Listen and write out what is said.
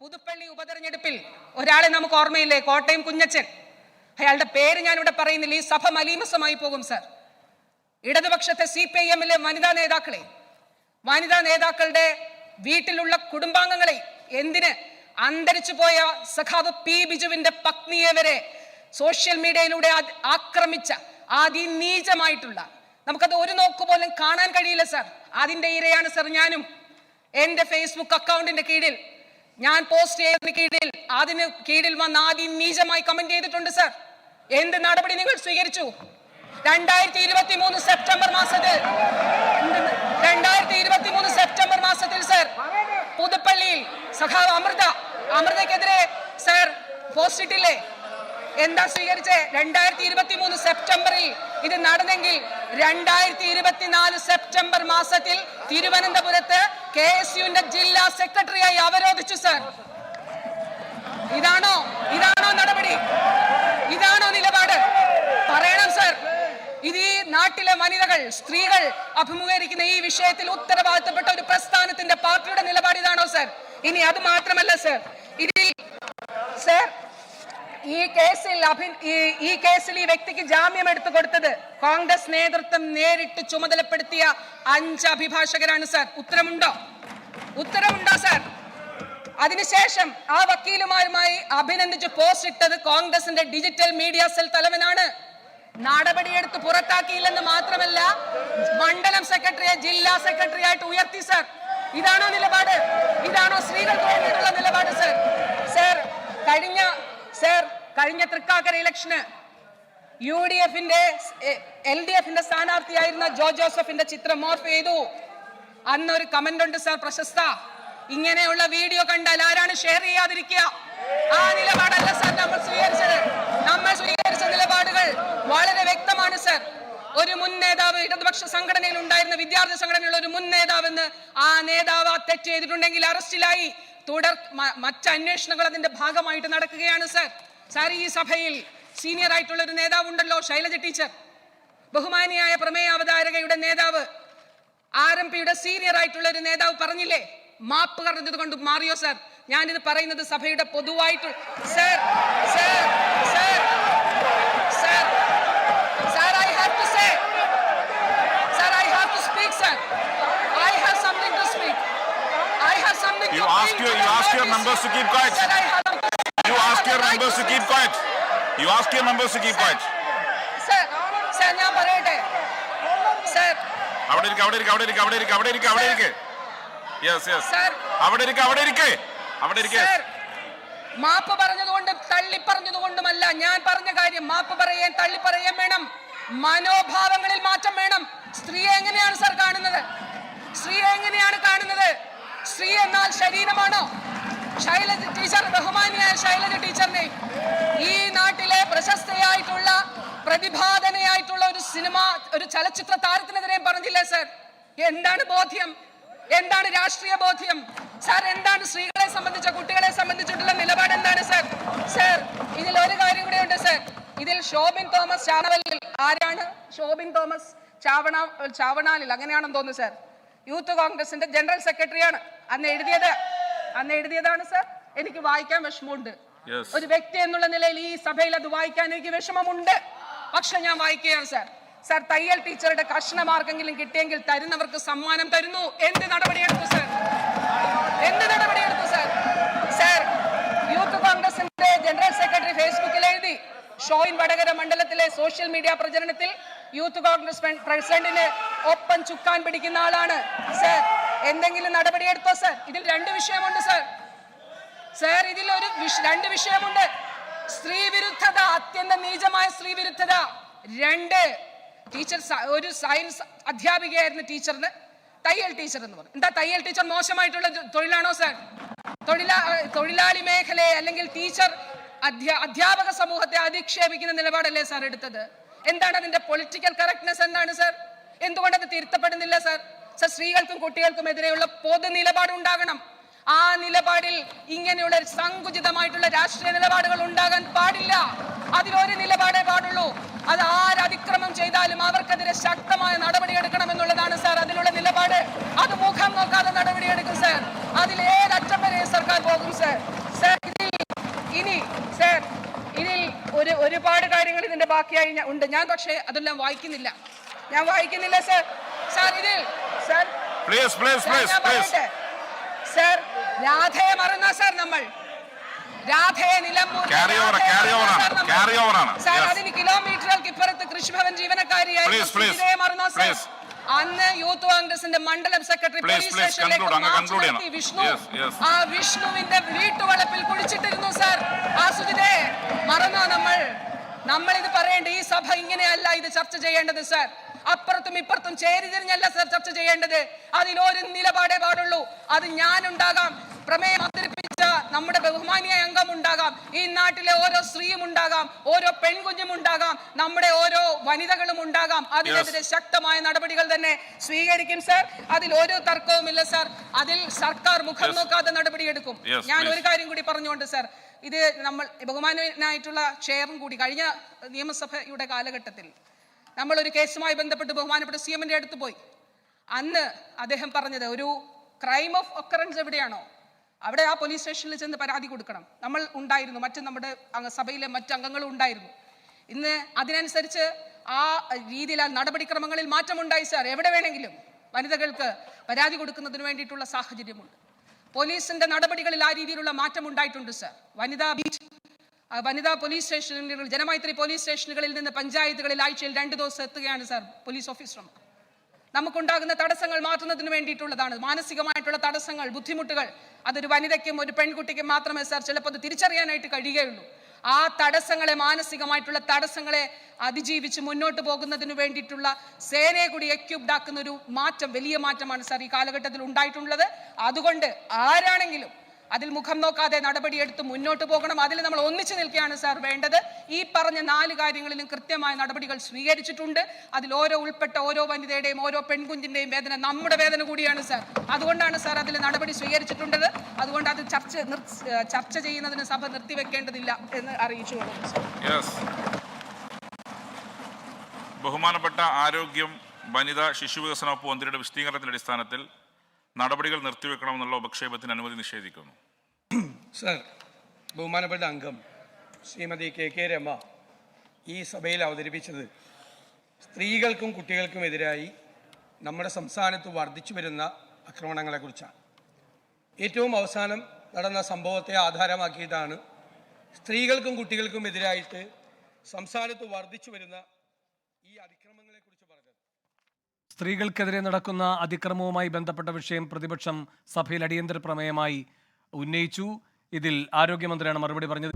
പുതുപ്പള്ളി ഉപതെരഞ്ഞെടുപ്പിൽ ഒരാളെ നമുക്ക് ഓർമ്മയില്ലേ? കോട്ടയം കുഞ്ഞച്ചൻ. അയാളുടെ പേര് ഞാൻ ഇവിടെ പറയുന്നില്ല. ഈ സഭ മലീമസമായി പോകും സർ. ഇടതുപക്ഷത്തെ സി പി ഐ എമ്മിലെ വനിതാ നേതാക്കളെ വനിതാ നേതാക്കളുടെ വീട്ടിലുള്ള കുടുംബാംഗങ്ങളെ എന്തിന് അന്തരിച്ചു പോയ സഖാവ് പി ബിജുവിന്റെ പത്നിയെ വരെ സോഷ്യൽ മീഡിയയിലൂടെ ആക്രമിച്ച അതിനീചമായിട്ടുള്ള നമുക്കത് ഒരു നോക്ക് പോലും കാണാൻ കഴിയില്ല സർ. അതിന്റെ ഇരയാണ് സർ ഞാനും. എന്റെ ഫേസ്ബുക്ക് അക്കൗണ്ടിന്റെ കീഴിൽ ഞാൻ പോസ്റ്റ് ചെയ്തതിന് കീഴിൽ അതിന് കീഴിൽ വന്ന് ആദ്യം നീചമായി കമന്റ് ചെയ്തിട്ടുണ്ട് സർ എന്ത് നടപടി നിങ്ങൾ സ്വീകരിച്ചു? രണ്ടായിരത്തി ഇരുപത്തി മൂന്ന് സെപ്റ്റംബർ മാസത്തിൽ. രണ്ടായിരത്തി ഇരുപത്തി മൂന്ന് സെപ്റ്റംബർ മാസത്തിൽ സർ പുതുപ്പള്ളിയിൽ സഖാവ് അമൃത അമൃതക്കെതിരെ സർ പോസ്റ്റ് ഇട്ടില്ലേ? എന്താ സ്വീകരിച്ച്? രണ്ടായിരത്തി ഇരുപത്തി മൂന്ന് സെപ്റ്റംബറിൽ ഇത് നടന്നെങ്കിൽ രണ്ടായിരത്തി ഇരുപത്തിനാല് സെപ്റ്റംബർ മാസത്തിൽ തിരുവനന്തപുരത്ത് കെ എസ് യുവിന്റെ ജില്ലാ സെക്രട്ടറിയായി അവരോധിച്ചു സർ. ഇതാണോ ഇതാണോ നടപടി? ഇതാണോ നിലപാട്? പറയണം സർ. ഇത് ഈ നാട്ടിലെ വനിതകൾ സ്ത്രീകൾ അഭിമുഖീകരിക്കുന്ന ഈ വിഷയത്തിൽ ഉത്തരവാദിത്തപ്പെട്ട ഒരു പ്രസ്ഥാനത്തിന്റെ പാർട്ടിയുടെ നിലപാട് ഇതാണോ സർ? ഇനി അത് മാത്രമല്ല സർ. ഇതിൽ സർ ഈ കേസിൽ അഭി ഈ കേസിൽ ഈ വ്യക്തിക്ക് ജാമ്യം എടുത്തു കൊടുത്തത് കോൺഗ്രസ് നേതൃത്വം നേരിട്ട് ചുമതലപ്പെടുത്തിയ അഞ്ച് അഭിഭാഷകരാണ് സർ. ഉത്തരമുണ്ടോ ഉത്തരമുണ്ടോ സർ? അതിനുശേഷം ആ വക്കീലുമാരുമായി അഭിനന്ദിച്ച് പോസ്റ്റ് ഇട്ടത് കോൺഗ്രസിന്റെ ഡിജിറ്റൽ മീഡിയ സെൽ തലവനാണ്. നടപടിയെടുത്ത് പുറത്താക്കിയില്ലെന്ന് മാത്രമല്ല മണ്ഡലം സെക്രട്ടറിയെ ജില്ലാ സെക്രട്ടറി ആയിട്ട് ഉയർത്തി സർ. ഇതാണോ നിലപാട്? ഇതാണോ സ്ത്രീകൾക്ക് വേണ്ടിയിട്ടുള്ള നിലപാട് സർ? സർ കഴിഞ്ഞ സർ കഴിഞ്ഞ തൃക്കാക്കര ഇലക്ഷന് യു ഡി എഫിന്റെ എൽ ഡി എഫിന്റെ സ്ഥാനാർത്ഥിയായിരുന്ന ജോ ജോസഫിന്റെ ചിത്രം മോർഫ് ചെയ്തു. അന്നൊരു കമന്റ് ഉണ്ട് സാർ പ്രശസ്ത. ഇങ്ങനെയുള്ള വീഡിയോ കണ്ടാൽ ആരാണ് ഷെയർ ചെയ്യാതിരിക്കുക? ആ നിലപാടല്ല സാർ നമ്മൾ സ്വീകരിച്ചത്. നമ്മൾ സ്വീകരിച്ച നിലപാടുകൾ വളരെ വ്യക്തമാണ് സാർ. ഒരു മുൻ നേതാവ് ഇടതുപക്ഷ സംഘടനയിൽ ഉണ്ടായിരുന്ന വിദ്യാർത്ഥി സംഘടനയിലുള്ള ഒരു മുൻ നേതാവെന്ന് ആ നേതാവ് തെറ്റ് ചെയ്തിട്ടുണ്ടെങ്കിൽ അറസ്റ്റിലായി തുടർ മറ്റന്വേഷണങ്ങൾ മറ്റ് അന്വേഷണങ്ങൾ അതിന്റെ ഭാഗമായിട്ട് നടക്കുകയാണ് സർ. സാർ ഈ സഭയിൽ സീനിയർ ആയിട്ടുള്ള ഒരു നേതാവ് ഉണ്ടല്ലോ ശൈലജ ടീച്ചർ. ബഹുമാനിയായ പ്രമേയ അവതാരകയുടെ നേതാവ്. ആർ എം പിയുടെ സീനിയർ ആയിട്ടുള്ള ഒരു നേതാവ് പറഞ്ഞില്ലേ? മാപ്പ് പറഞ്ഞത് കൊണ്ട് മാറിയോ സർ? ഞാനിത് പറയുന്നത് സഭയുടെ പൊതുവായിട്ട് sir sir sir sir sir I have to say sir I have to speak sir. I have something to speak I have something ask your- members to keep quiet. You ask your members to keep quiet. You ask your members to keep quiet. ഞാൻ പറയട്ടെ? അവിടെ ഇരിക്കുക അവിടെ ഇരിക്കുക അവിടെ ഇരിക്കുക അവിടെ ഇരിക്കുക അവിടെ ഇരിക്കുക അവിടെ ഇരിക്ക്. യെസ് യെസ് അവിടെ ഇരിക്കുക അവിടെ ഇരിക്കേ. അവിടെ ഇരിക്കേ. മാപ്പ് പറഞ്ഞതുകൊണ്ടും തള്ളി പറഞ്ഞതുകൊണ്ടുമല്ല ഞാൻ പറഞ്ഞ കാര്യം മാപ്പ് പറയുകയും തള്ളി പറയുകയും വേണം. മനോഭാവങ്ങളിൽ മാറ്റം വേണം. സ്ത്രീയെ എങ്ങനെയാണ് സർ കാണുന്നത്? സ്ത്രീയെ എങ്ങനെയാണ് കാണുന്നത്? സ്ത്രീ എന്നാൽ ശരീരമാണോ? ശൈലജ ടീച്ചർ ബഹുമാനിയായ ശൈലജ ടീച്ചറിനെ ഈ നാട്ടിലെ പ്രശസ്തയായിട്ടുള്ള പ്രതിഭാതനയായിട്ടുള്ള ഒരു സിനിമ ഒരു ചലച്ചിത്ര താരത്തിനെതിരെ പറഞ്ഞില്ലേ സർ? എന്താണ് ബോധ്യം? എന്താണ് രാഷ്ട്രീയ ബോധ്യം? സാർ എന്താണ് സ്ത്രീകളെ സംബന്ധിച്ച കുട്ടികളെ സംബന്ധിച്ചിട്ടുള്ള നിലപാട് എന്താണ് സർ? സർ ഇതിൽ ഒരു കാര്യം കൂടെ ഉണ്ട് സർ. ഇതിൽ ഷോബിൻ തോമസ് ചാണവല്ലിൽ ആരാണ്? ഷോബിൻ തോമസ് ചാവണ ചാവണാലിൽ അങ്ങനെയാണെന്ന് തോന്നുന്നു സർ. യൂത്ത് കോൺഗ്രസിന്റെ ജനറൽ സെക്രട്ടറിയാണ്. അന്ന് എഴുതിയത് അന്ന് എഴുതിയതാണ് സർ. എനിക്ക് വായിക്കാൻ വിഷമമുണ്ട്. ഒരു വ്യക്തി എന്നുള്ള നിലയിൽ ഈ സഭയിൽ അത് വായിക്കാൻ എനിക്ക് വിഷമമുണ്ട്. പക്ഷെ ഞാൻ വായിക്കുകയാണ് സർ. സർ തയ്യൽ ടീച്ചറുടെ കർഷണ മാർഗെങ്കിലും കിട്ടിയെങ്കിൽ തരുന്നവർക്ക് സമ്മാനം തരുന്നു. എന്ത് നടപടിയെടുത്തു സർ? എന്ത് നടപടിയെടുത്തു സർ? സർ യൂത്ത് കോൺഗ്രസിന്റെ ജനറൽ സെക്രട്ടറി ഫേസ്ബുക്കിൽ എഴുതി ഷോയിൻ വടകര മണ്ഡലത്തിലെ സോഷ്യൽ മീഡിയ പ്രചരണത്തിൽ യൂത്ത് കോൺഗ്രസ് പ്ര- പ്രസിഡന്റിന് ഒപ്പം ചുക്കാൻ പിടിക്കുന്ന ആളാണ് സാർ. എന്തെങ്കിലും നടപടിയെടുത്തോ സർ? ഇതിൽ രണ്ട് വിഷയമുണ്ട് സർ. സർ ഇതിൽ ഒരു രണ്ട് വിഷയമുണ്ട്. സ്ത്രീ വിരുദ്ധത അത്യന്തം നീചമായ സ്ത്രീ വിരുദ്ധത രണ്ട് ടീച്ചർ ഒരു സയൻസ് അധ്യാപികയായിരുന്നു ടീച്ചറിന് തയ്യൽ ടീച്ചർ എന്ന് പറഞ്ഞു. എന്താ തയ്യൽ ടീച്ചർ മോശമായിട്ടുള്ള തൊഴിലാണോ സർ? തൊഴിലാ തൊഴിലാളി മേഖലയെ അല്ലെങ്കിൽ ടീച്ചർ അധ്യാ അധ്യാപക സമൂഹത്തെ അധിക്ഷേപിക്കുന്ന നിലപാടല്ലേ സാർ എടുത്തത്? എന്താണ് അതിന്റെ പൊളിറ്റിക്കൽ കറക്റ്റ്നെസ് എന്താണ് സർ? എന്തുകൊണ്ട് അത് തിരുത്തപ്പെടുന്നില്ല സാർ? സ്ത്രീകൾക്കും കുട്ടികൾക്കും എതിരെയുള്ള പൊതു നിലപാടുണ്ടാകണം ആ നിലപാടിൽ ഇങ്ങനെയുള്ള സങ്കുചിതമായിട്ടുള്ള രാഷ്ട്രീയ നിലപാടുകൾ ഉണ്ടാകാൻ പാടില്ല. അതിലൊരു നിലപാടേ പാടുള്ളൂ. അത് ആര് അതിക്രമം ചെയ്താലും അവർക്കെതിരെ ശക്തമായ നടപടി എടുക്കണമെന്നുള്ളതാണ് സാർ അതിലുള്ള നിലപാട്. അത് മുഖം നോക്കാതെ നടപടി നടപടിയെടുക്കും സാർ. അതിൽ ഏതറ്റം വരെ സർക്കാർ പോകും സാർ. സാർ ഇതിൽ ഇനി സാർ ഇനി ഒരു ഒരുപാട് കാര്യങ്ങൾ ഇതിന്റെ ബാക്കിയായി ഉണ്ട്. ഞാൻ പക്ഷേ അതെല്ലാം വായിക്കുന്നില്ല. ഞാൻ വായിക്കുന്നില്ല സാർ. സാർ ഇതിൽ sir. Please please please please sir രാധയെ മറന്ന സർ നമ്മൾ. രാധയെ നിലമ്പൂർ സർ. അതിന് കിലോമീറ്ററുകൾക്ക് ഇപ്പുറത്ത് കൃഷിഭവൻ മറന്ന സാർ. please. അന്ന് യൂത്ത് കോൺഗ്രസിന്റെ മണ്ഡലം സെക്രട്ടറി പോലീസ് സ്റ്റേഷനിലേക്ക് വിഷ്ണു. ആ വിഷ്ണുവിന്റെ വീട്ടുവളപ്പിൽ കുളിച്ചിട്ടിരുന്നു സാർ. ആ സുജിതേ മറന്നോ നമ്മൾ? നമ്മൾ ഇത് പറയേണ്ട ഈ സഭ ഇങ്ങനെയല്ല ഇത് ചർച്ച ചെയ്യേണ്ടത് സാർ. അപ്പുറത്തും ഇപ്പുറത്തും ചേരി തിരിഞ്ഞല്ല സർ ചർച്ച ചെയ്യേണ്ടത്. അതിൽ അതിലൊരു നിലപാടേ പാടുള്ളൂ. അത് ഞാൻ ഉണ്ടാകാം പ്രമേയം അവതരിപ്പിച്ച നമ്മുടെ ബഹുമാനിയായ അംഗം ഉണ്ടാകാം ഈ നാട്ടിലെ ഓരോ സ്ത്രീയും ഉണ്ടാകാം. ഓരോ പെൺകുഞ്ഞും ഉണ്ടാകാം. നമ്മുടെ ഓരോ വനിതകളും ഉണ്ടാകാം. അതിനെതിരെ ശക്തമായ നടപടികൾ തന്നെ സ്വീകരിക്കും സർ. അതിൽ ഒരു തർക്കവുമില്ല സർ. അതിൽ സർക്കാർ മുഖം നോക്കാതെ നടപടിയെടുക്കും ഞാൻ ഒരു കാര്യം കൂടി പറഞ്ഞുകൊണ്ട് സർ. ഇത് നമ്മൾ ബഹുമാനായിട്ടുള്ള ചെയറും കൂടി കഴിഞ്ഞ നിയമസഭയുടെ കാലഘട്ടത്തിൽ നമ്മൾ ഒരു കേസുമായി ബന്ധപ്പെട്ട് ബഹുമാനപ്പെട്ട സി എമ്മിന്റെ അടുത്ത് പോയി. അന്ന് അദ്ദേഹം പറഞ്ഞത് ഒരു ക്രൈം ഓഫ് ഒക്കറൻസ് എവിടെയാണോ അവിടെ ആ പോലീസ് സ്റ്റേഷനിൽ ചെന്ന് പരാതി കൊടുക്കണം. നമ്മൾ ഉണ്ടായിരുന്നു മറ്റ് നമ്മുടെ സഭയിലെ മറ്റ് അംഗങ്ങളും ഉണ്ടായിരുന്നു. ഇന്ന് അതിനനുസരിച്ച് ആ രീതിയിൽ ആ നടപടിക്രമങ്ങളിൽ മാറ്റമുണ്ടായി സാർ. എവിടെ വേണമെങ്കിലും വനിതകൾക്ക് പരാതി കൊടുക്കുന്നതിന് വേണ്ടിയിട്ടുള്ള സാഹചര്യമുണ്ട്. പോലീസിന്റെ നടപടികളിൽ ആ രീതിയിലുള്ള മാറ്റം ഉണ്ടായിട്ടുണ്ട് സാർ. വനിതാ ബീച്ച് വനിതാ പോലീസ് സ്റ്റേഷനുകൾ ജനമൈത്രി പോലീസ് സ്റ്റേഷനുകളിൽ നിന്ന് പഞ്ചായത്തുകളിൽ ആഴ്ചയിൽ രണ്ട് ദിവസം എത്തുകയാണ് സാർ പോലീസ് ഓഫീസർമാർ. നമുക്കുണ്ടാകുന്ന തടസ്സങ്ങൾ മാറ്റുന്നതിന് വേണ്ടിയിട്ടുള്ളതാണ്. മാനസികമായിട്ടുള്ള തടസ്സങ്ങൾ ബുദ്ധിമുട്ടുകൾ അതൊരു വനിതയ്ക്കും ഒരു പെൺകുട്ടിക്കും മാത്രമേ സാർ ചിലപ്പോൾ അത് തിരിച്ചറിയാനായിട്ട് കഴിയുകയുള്ളൂ. ആ തടസ്സങ്ങളെ മാനസികമായിട്ടുള്ള തടസ്സങ്ങളെ അതിജീവിച്ച് മുന്നോട്ട് പോകുന്നതിന് വേണ്ടിയിട്ടുള്ള സേനയെ കൂടി എക്യൂബ്ഡ് ആക്കുന്ന ഒരു മാറ്റം വലിയ മാറ്റമാണ് സാർ ഈ കാലഘട്ടത്തിൽ ഉണ്ടായിട്ടുള്ളത്. അതുകൊണ്ട് ആരാണെങ്കിലും അതിൽ മുഖം നോക്കാതെ നടപടിയെടുത്ത് മുന്നോട്ട് പോകണം. അതിൽ നമ്മൾ ഒന്നിച്ചു നിൽക്കുകയാണ് സാർ വേണ്ടത്. ഈ പറഞ്ഞ നാല് കാര്യങ്ങളിലും കൃത്യമായ നടപടികൾ സ്വീകരിച്ചിട്ടുണ്ട്. അതിൽ ഓരോ ഉൾപ്പെട്ട ഓരോ വനിതയുടെയും ഓരോ പെൺകുഞ്ഞിന്റെയും വേദന നമ്മുടെ വേദന കൂടിയാണ് സാർ. അതുകൊണ്ടാണ് സാർ അതിൽ നടപടി സ്വീകരിച്ചിട്ടുണ്ടത് അതുകൊണ്ട് അത് ചർച്ച ചർച്ച ചെയ്യുന്നതിന് സഭ നിർത്തിവെക്കേണ്ടതില്ല എന്ന് അറിയിച്ചു ബഹുമാനപ്പെട്ട ആരോഗ്യം വനിതാ ശിശുവികസന വകുപ്പ് മന്ത്രിയുടെ വിശദീകരണത്തിന്റെ അടിസ്ഥാനത്തിൽ നടപടികൾ നിർത്തിവെക്കണമെന്നുള്ള ഉപക്ഷേപത്തിന് അനുമതി നിഷേധിക്കുന്നു. സർ ബഹുമാനപ്പെട്ട അംഗം ശ്രീമതി കെ കെ രമ ഈ സഭയിൽ അവതരിപ്പിച്ചത് സ്ത്രീകൾക്കും കുട്ടികൾക്കും എതിരായി നമ്മുടെ സംസ്ഥാനത്ത് വർദ്ധിച്ചു വരുന്ന ആക്രമണങ്ങളെക്കുറിച്ചാണ്. ഏറ്റവും അവസാനം നടന്ന സംഭവത്തെ ആധാരമാക്കിയിട്ടാണ് സ്ത്രീകൾക്കും കുട്ടികൾക്കും എതിരായിട്ട് സംസ്ഥാനത്ത് വർദ്ധിച്ചു വരുന്ന ഈ അതിക്രമങ്ങളെക്കുറിച്ച് സ്ത്രീകൾക്കെതിരെ നടക്കുന്ന അതിക്രമവുമായി ബന്ധപ്പെട്ട വിഷയം പ്രതിപക്ഷം സഭയിൽ അടിയന്തര പ്രമേയമായി ഉന്നയിച്ചു. ഇതിൽ ആരോഗ്യമന്ത്രിയാണ് മറുപടി പറഞ്ഞത്.